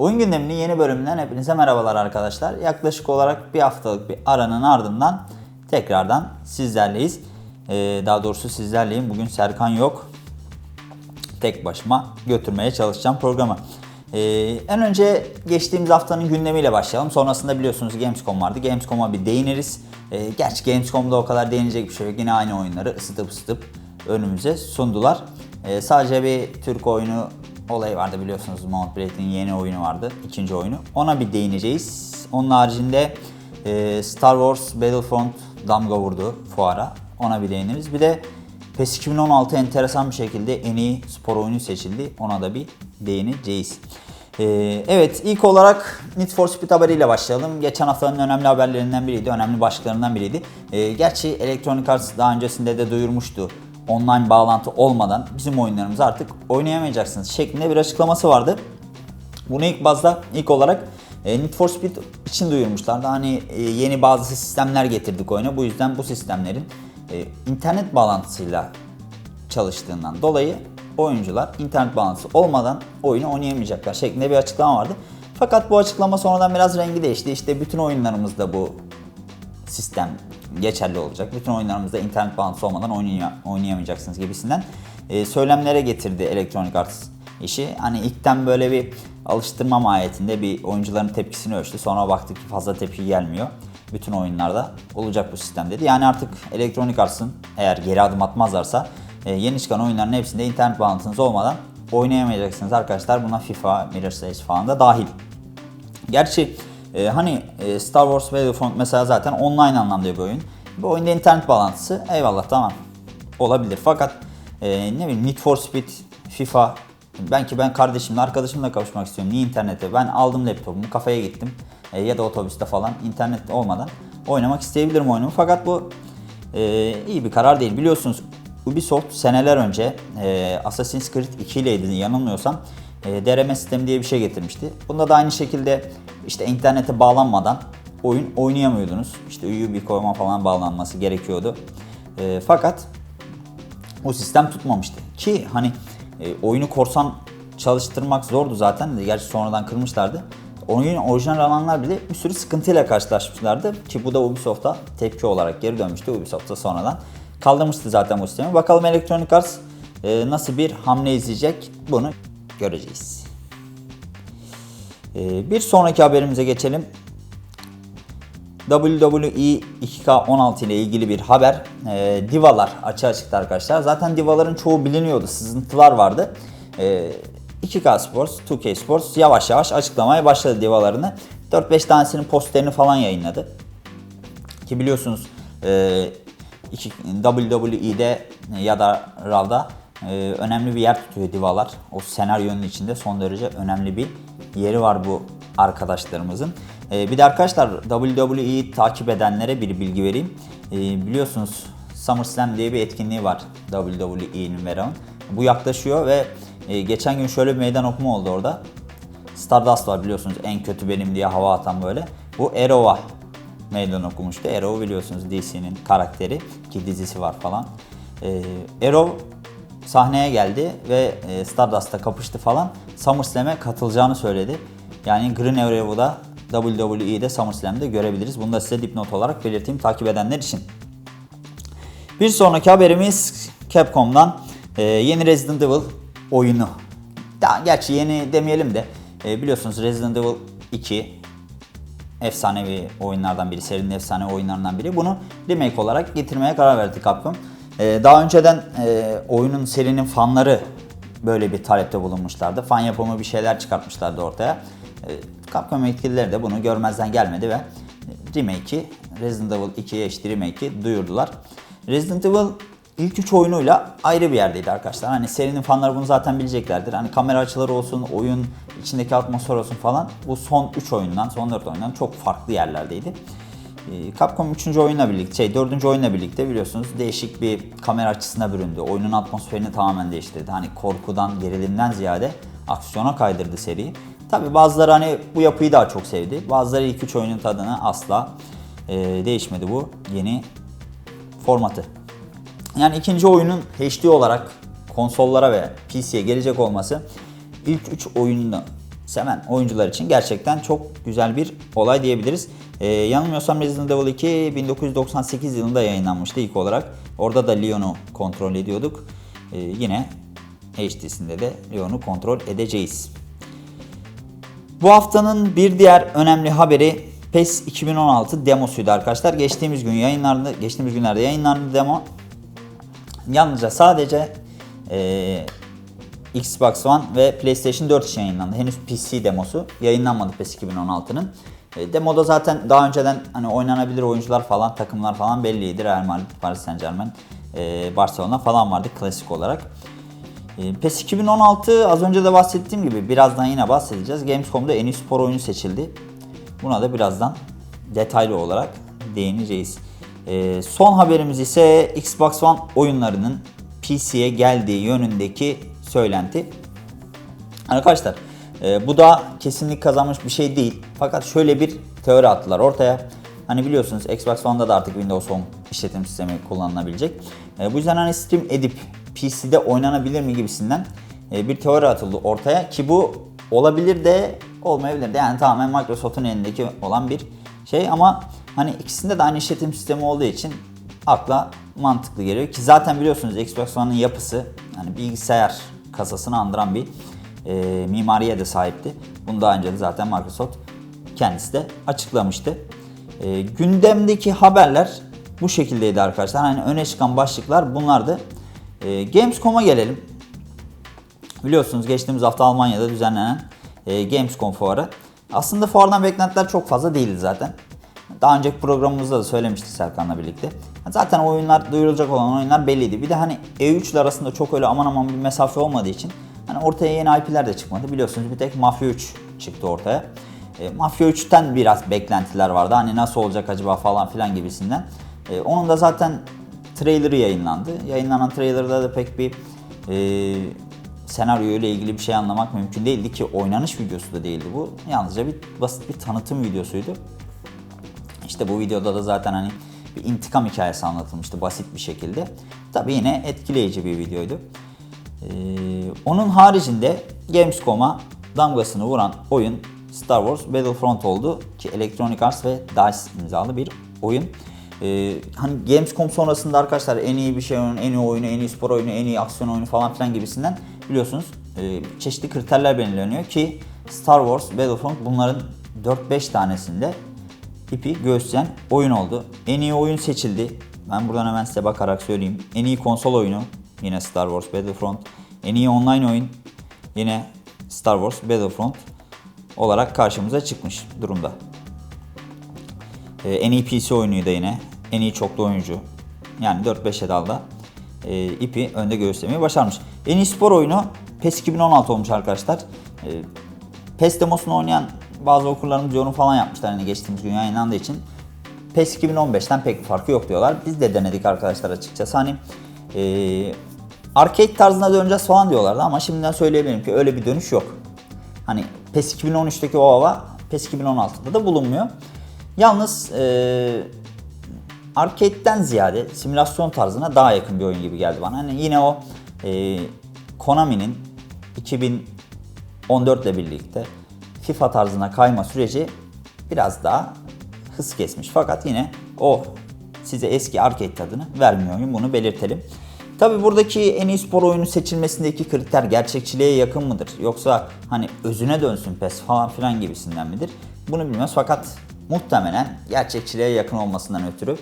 Oyun gündeminin yeni bölümünden hepinize merhabalar arkadaşlar. Yaklaşık olarak bir haftalık bir aranın ardından tekrardan sizlerleyiz. Ee, daha doğrusu sizlerleyim. Bugün Serkan yok. Tek başıma götürmeye çalışacağım programı. Ee, en önce geçtiğimiz haftanın gündemiyle başlayalım. Sonrasında biliyorsunuz Gamescom vardı. Gamescom'a bir değiniriz. Ee, gerçi Gamescom'da o kadar değinecek bir şey yok. Yine aynı oyunları ısıtıp ısıtıp önümüze sundular. Ee, sadece bir Türk oyunu olayı vardı biliyorsunuz. Mountblade'in yeni oyunu vardı. ikinci oyunu. Ona bir değineceğiz. Onun haricinde e, Star Wars Battlefront damga vurdu fuara. Ona bir değiniriz. Bir de PES 2016 enteresan bir şekilde en iyi spor oyunu seçildi. Ona da bir değineceğiz. Ee, evet ilk olarak Need for Speed haberiyle başlayalım. Geçen haftanın önemli haberlerinden biriydi, önemli başlıklarından biriydi. Ee, gerçi Electronic Arts daha öncesinde de duyurmuştu. Online bağlantı olmadan bizim oyunlarımızı artık oynayamayacaksınız şeklinde bir açıklaması vardı. Bunu ilk bazda ilk olarak e, Need for Speed için duyurmuşlardı. Hani e, yeni bazı sistemler getirdik oyuna. Bu yüzden bu sistemlerin e, internet bağlantısıyla çalıştığından dolayı oyuncular internet bağlantısı olmadan oyunu oynayamayacaklar şeklinde bir açıklama vardı. Fakat bu açıklama sonradan biraz rengi değişti. İşte bütün oyunlarımızda bu sistem geçerli olacak. Bütün oyunlarımızda internet bağlantısı olmadan oynaya- oynayamayacaksınız gibisinden e, söylemlere getirdi Electronic Arts işi. Hani ilkten böyle bir alıştırma mahiyetinde bir oyuncuların tepkisini ölçtü. Sonra baktık ki fazla tepki gelmiyor. Bütün oyunlarda olacak bu sistem dedi. Yani artık Electronic Arts'ın eğer geri adım atmazlarsa e, yeni çıkan oyunların hepsinde internet bağlantınız olmadan oynayamayacaksınız arkadaşlar. Buna FIFA, Mirror's Edge falan da dahil. Gerçi e, hani e, Star Wars Battlefront mesela zaten online anlamda bir oyun. Bu oyunda internet bağlantısı eyvallah tamam olabilir. Fakat e, ne bileyim Need for Speed, FIFA belki ben kardeşimle arkadaşımla kavuşmak istiyorum. Niye internete? Ben aldım laptopumu kafeye gittim E, ya da otobüste falan internet olmadan oynamak isteyebilirim oyunumu. Fakat bu e, iyi bir karar değil. Biliyorsunuz Ubisoft seneler önce e, Assassin's Creed 2 ileydi yanılmıyorsam e, DRM sistemi diye bir şey getirmişti. Bunda da aynı şekilde işte internete bağlanmadan oyun oynayamıyordunuz. İşte koyma falan bağlanması gerekiyordu. E, fakat o sistem tutmamıştı. Ki hani e, oyunu korsan çalıştırmak zordu zaten. Gerçi sonradan kırmışlardı. Oyun orijinal alanlar bile bir sürü sıkıntıyla karşılaşmışlardı. Ki bu da Ubisoft'a tepki olarak geri dönmüştü. Ubisoft da sonradan kaldırmıştı zaten bu sistemi. Bakalım Electronic Arts e, nasıl bir hamle izleyecek bunu göreceğiz. E, bir sonraki haberimize geçelim. WWE 2K16 ile ilgili bir haber. E, divalar açığa çıktı arkadaşlar. Zaten divaların çoğu biliniyordu. Sızıntılar vardı. E, 2K Sports, 2K Sports yavaş yavaş açıklamaya başladı divalarını. 4-5 tanesinin posterini falan yayınladı. Ki biliyorsunuz e, WWE'de ya da Raw'da e, önemli bir yer tutuyor divalar. O senaryonun içinde son derece önemli bir yeri var bu arkadaşlarımızın. E, bir de arkadaşlar WWE'yi takip edenlere bir bilgi vereyim. E, biliyorsunuz SummerSlam diye bir etkinliği var WWE'nin ve. Bu yaklaşıyor ve e, geçen gün şöyle bir meydan okuma oldu orada. Stardust var biliyorsunuz en kötü benim diye hava atan böyle. Bu Arrow'a meydan okumuştu. Arrow biliyorsunuz DC'nin karakteri ki dizisi var falan. Ee, Arrow sahneye geldi ve e, Stardust'ta kapıştı falan. SummerSlam'e katılacağını söyledi. Yani Green Arrow'u da WWE'de SummerSlam'de görebiliriz. Bunu da size dipnot olarak belirteyim takip edenler için. Bir sonraki haberimiz Capcom'dan e, yeni Resident Evil oyunu. Daha gerçi yeni demeyelim de e, biliyorsunuz Resident Evil 2 efsanevi oyunlardan biri, serinin efsane oyunlarından biri. Bunu remake olarak getirmeye karar verdi Capcom. Ee, daha önceden e, oyunun serinin fanları böyle bir talepte bulunmuşlardı. Fan yapımı bir şeyler çıkartmışlardı ortaya. Ee, Capcom yetkilileri de bunu görmezden gelmedi ve remake'i Resident Evil 2'ye eşit remake'i duyurdular. Resident Evil ilk üç oyunuyla ayrı bir yerdeydi arkadaşlar. Hani serinin fanları bunu zaten bileceklerdir. Hani kamera açıları olsun, oyun içindeki atmosfer olsun falan. Bu son 3 oyundan, son 4 oyundan çok farklı yerlerdeydi. Ee, Capcom 3. oyunla birlikte, şey 4. oyunla birlikte biliyorsunuz değişik bir kamera açısına büründü. Oyunun atmosferini tamamen değiştirdi. Hani korkudan, gerilimden ziyade aksiyona kaydırdı seriyi. Tabi bazıları hani bu yapıyı daha çok sevdi. Bazıları ilk 3 oyunun tadını asla e, değişmedi bu yeni formatı. Yani ikinci oyunun HD olarak konsollara ve PC'ye gelecek olması ilk 3 oyununu seven oyuncular için gerçekten çok güzel bir olay diyebiliriz. Ee, yanılmıyorsam Resident Evil 2 1998 yılında yayınlanmıştı ilk olarak. Orada da Leon'u kontrol ediyorduk. Ee, yine HD'sinde de Leon'u kontrol edeceğiz. Bu haftanın bir diğer önemli haberi PES 2016 demosuydu arkadaşlar. Geçtiğimiz gün yayınlandı, geçtiğimiz günlerde yayınlandı demo. Yalnızca sadece eee, Xbox One ve PlayStation 4 için yayınlandı. Henüz PC demosu yayınlanmadı PES 2016'nın. E, demoda zaten daha önceden hani oynanabilir oyuncular falan, takımlar falan belliydi. Real Madrid, Paris Saint Germain, e, Barcelona falan vardı klasik olarak. E, PES 2016 az önce de bahsettiğim gibi birazdan yine bahsedeceğiz. Gamescom'da en iyi spor oyunu seçildi. Buna da birazdan detaylı olarak değineceğiz. E, son haberimiz ise Xbox One oyunlarının PC'ye geldiği yönündeki söylenti. Arkadaşlar e, bu da kesinlik kazanmış bir şey değil. Fakat şöyle bir teori attılar ortaya. Hani biliyorsunuz Xbox One'da da artık Windows 10 işletim sistemi kullanılabilecek. E, bu yüzden hani stream edip PC'de oynanabilir mi gibisinden e, bir teori atıldı ortaya ki bu olabilir de olmayabilir de yani tamamen Microsoft'un elindeki olan bir şey ama hani ikisinde de aynı işletim sistemi olduğu için akla mantıklı geliyor ki zaten biliyorsunuz Xbox One'ın yapısı hani bilgisayar kasasını andıran bir e, mimariye de sahipti. Bunu daha önce de zaten Microsoft kendisi de açıklamıştı. E, gündemdeki haberler bu şekildeydi arkadaşlar. Hani öne çıkan başlıklar bunlardı. E, Gamescom'a gelelim. Biliyorsunuz geçtiğimiz hafta Almanya'da düzenlenen e, Gamescom fuarı. Aslında fuardan beklentiler çok fazla değildi zaten. Daha önceki programımızda da söylemiştik Serkan'la birlikte. Zaten oyunlar, duyurulacak olan oyunlar belliydi. Bir de hani E3 ile arasında çok öyle aman aman bir mesafe olmadığı için hani ortaya yeni IP'ler de çıkmadı. Biliyorsunuz bir tek Mafia 3 çıktı ortaya. E, Mafia 3'ten biraz beklentiler vardı. Hani nasıl olacak acaba falan filan gibisinden. E, onun da zaten trailer'ı yayınlandı. Yayınlanan trailer'da da pek bir e, senaryo ile ilgili bir şey anlamak mümkün değildi ki oynanış videosu da değildi bu. Yalnızca bir basit bir tanıtım videosuydu. İşte bu videoda da zaten hani bir intikam hikayesi anlatılmıştı basit bir şekilde. Tabi yine etkileyici bir videoydu. Ee, onun haricinde Gamescom'a damgasını vuran oyun Star Wars Battlefront oldu ki Electronic Arts ve DICE imzalı bir oyun. Ee, hani Gamescom sonrasında arkadaşlar en iyi bir şey oyunu, en iyi oyunu, en iyi spor oyunu, en iyi aksiyon oyunu falan filan gibisinden biliyorsunuz e, çeşitli kriterler belirleniyor ki Star Wars Battlefront bunların 4-5 tanesinde ipi göğüsleyen oyun oldu. En iyi oyun seçildi. Ben buradan hemen size bakarak söyleyeyim. En iyi konsol oyunu yine Star Wars Battlefront. En iyi online oyun yine Star Wars Battlefront olarak karşımıza çıkmış durumda. Ee, en iyi PC oyunu da yine en iyi çoklu oyuncu. Yani 4-5 dalda e, ipi önde göğüslemeyi başarmış. En iyi spor oyunu PES 2016 olmuş arkadaşlar. E, PES demosunu oynayan bazı okurlarımız yorum falan yapmışlar hani geçtiğimiz gün yayınlandığı için. PES 2015'ten pek bir farkı yok diyorlar. Biz de denedik arkadaşlar açıkçası. Hani e, arcade tarzına döneceğiz falan diyorlardı ama şimdiden söyleyebilirim ki öyle bir dönüş yok. Hani PES 2013'teki o hava PES 2016'da da bulunmuyor. Yalnız e, arcade'den ziyade simülasyon tarzına daha yakın bir oyun gibi geldi bana. Hani yine o e, Konami'nin 2014 ile birlikte FIFA tarzına kayma süreci biraz daha hız kesmiş. Fakat yine o size eski arcade tadını vermiyor bunu belirtelim. Tabi buradaki en iyi spor oyunu seçilmesindeki kriter gerçekçiliğe yakın mıdır? Yoksa hani özüne dönsün PES falan filan gibisinden midir? Bunu bilmez fakat muhtemelen gerçekçiliğe yakın olmasından ötürü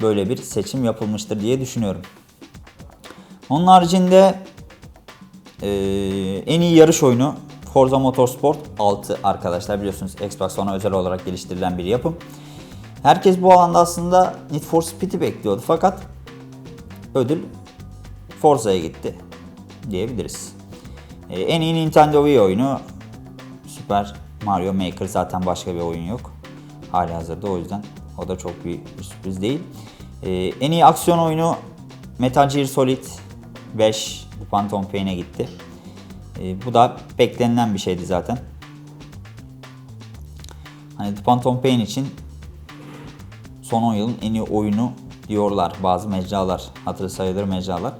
böyle bir seçim yapılmıştır diye düşünüyorum. Onun haricinde ee, en iyi yarış oyunu Forza Motorsport 6 arkadaşlar biliyorsunuz Xbox One'a özel olarak geliştirilen bir yapım. Herkes bu alanda aslında Need for Speed'i bekliyordu fakat ödül Forza'ya gitti diyebiliriz. Ee, en iyi Nintendo Wii oyunu Super Mario Maker zaten başka bir oyun yok. Hali hazırda o yüzden o da çok bir sürpriz değil. Ee, en iyi aksiyon oyunu Metal Gear Solid 5 The Phantom Pain'e gitti. E, bu da beklenilen bir şeydi zaten. Hani The Phantom Pain için son 10 yılın en iyi oyunu diyorlar bazı mecralar, hatırı sayılır mecralar.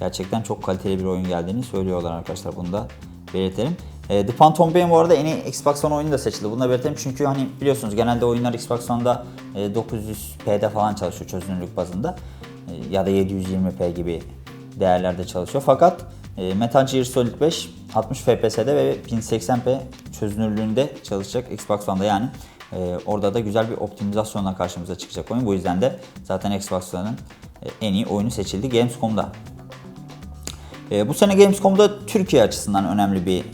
Gerçekten çok kaliteli bir oyun geldiğini söylüyorlar arkadaşlar. Bunu da belirtelim. E, The Phantom Pain bu arada en iyi Xbox One oyunu da seçildi. Bunu da belirtelim çünkü hani biliyorsunuz genelde oyunlar Xbox One'da e, 900p'de falan çalışıyor çözünürlük bazında. E, ya da 720p gibi değerlerde çalışıyor. Fakat e, Metal Gear Solid 5 60 FPS'de ve 1080p çözünürlüğünde çalışacak Xbox One'da yani. E, orada da güzel bir optimizasyonla karşımıza çıkacak oyun. Bu yüzden de zaten Xbox One'ın e, en iyi oyunu seçildi Gamescom'da. E, bu sene Gamescom'da Türkiye açısından önemli bir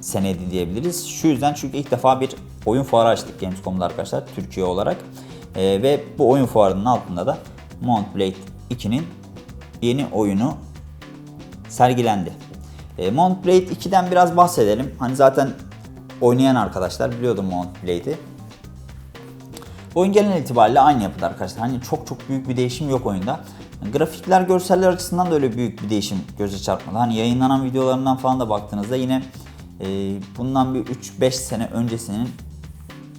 seneydi diyebiliriz. Şu yüzden çünkü ilk defa bir oyun fuarı açtık Gamescom'da arkadaşlar Türkiye olarak. Ve bu oyun fuarının altında da Mount Blade 2'nin yeni oyunu sergilendi. E, Mount Blade 2'den biraz bahsedelim. Hani zaten oynayan arkadaşlar biliyordu Mount Blade'i. Oyun genel itibariyle aynı yapıda arkadaşlar. Hani çok çok büyük bir değişim yok oyunda. Grafikler, görseller açısından da öyle büyük bir değişim göze çarpmadı. Hani yayınlanan videolarından falan da baktığınızda yine e, bundan bir 3-5 sene öncesinin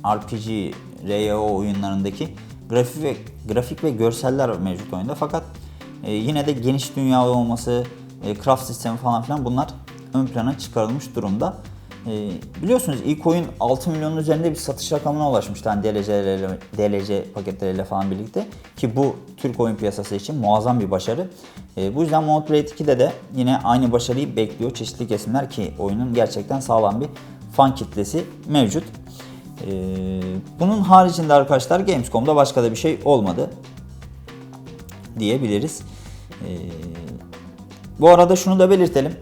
RPG, RYO oyunlarındaki grafik ve grafik ve görseller mevcut oyunda. Fakat e, yine de geniş dünya olması, e, craft sistemi falan filan bunlar ön plana çıkarılmış durumda. E, biliyorsunuz ilk oyun 6 milyonun üzerinde bir satış rakamına ulaşmıştı hani DLC, DLC paketleriyle falan birlikte ki bu Türk oyun piyasası için muazzam bir başarı. E, bu yüzden Blade 2'de de yine aynı başarıyı bekliyor çeşitli kesimler ki oyunun gerçekten sağlam bir fan kitlesi mevcut. Bunun haricinde arkadaşlar Gamescom'da başka da bir şey olmadı diyebiliriz. E, bu arada şunu da belirtelim.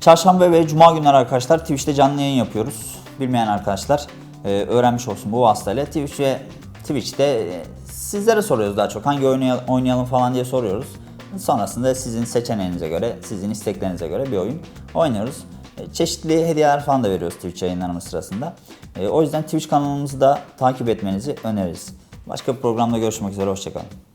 Çarşamba ve Cuma günleri arkadaşlar Twitch'te canlı yayın yapıyoruz. Bilmeyen arkadaşlar e, öğrenmiş olsun bu vasıtayla. Twitch ve Twitch'te e, sizlere soruyoruz daha çok. Hangi oyunu oynayalım falan diye soruyoruz. Sonrasında sizin seçeneğinize göre, sizin isteklerinize göre bir oyun oynuyoruz. E, Çeşitli hediyeler falan da veriyoruz Twitch yayınlarımız sırasında. O yüzden Twitch kanalımızı da takip etmenizi öneririz. Başka bir programda görüşmek üzere, hoşçakalın.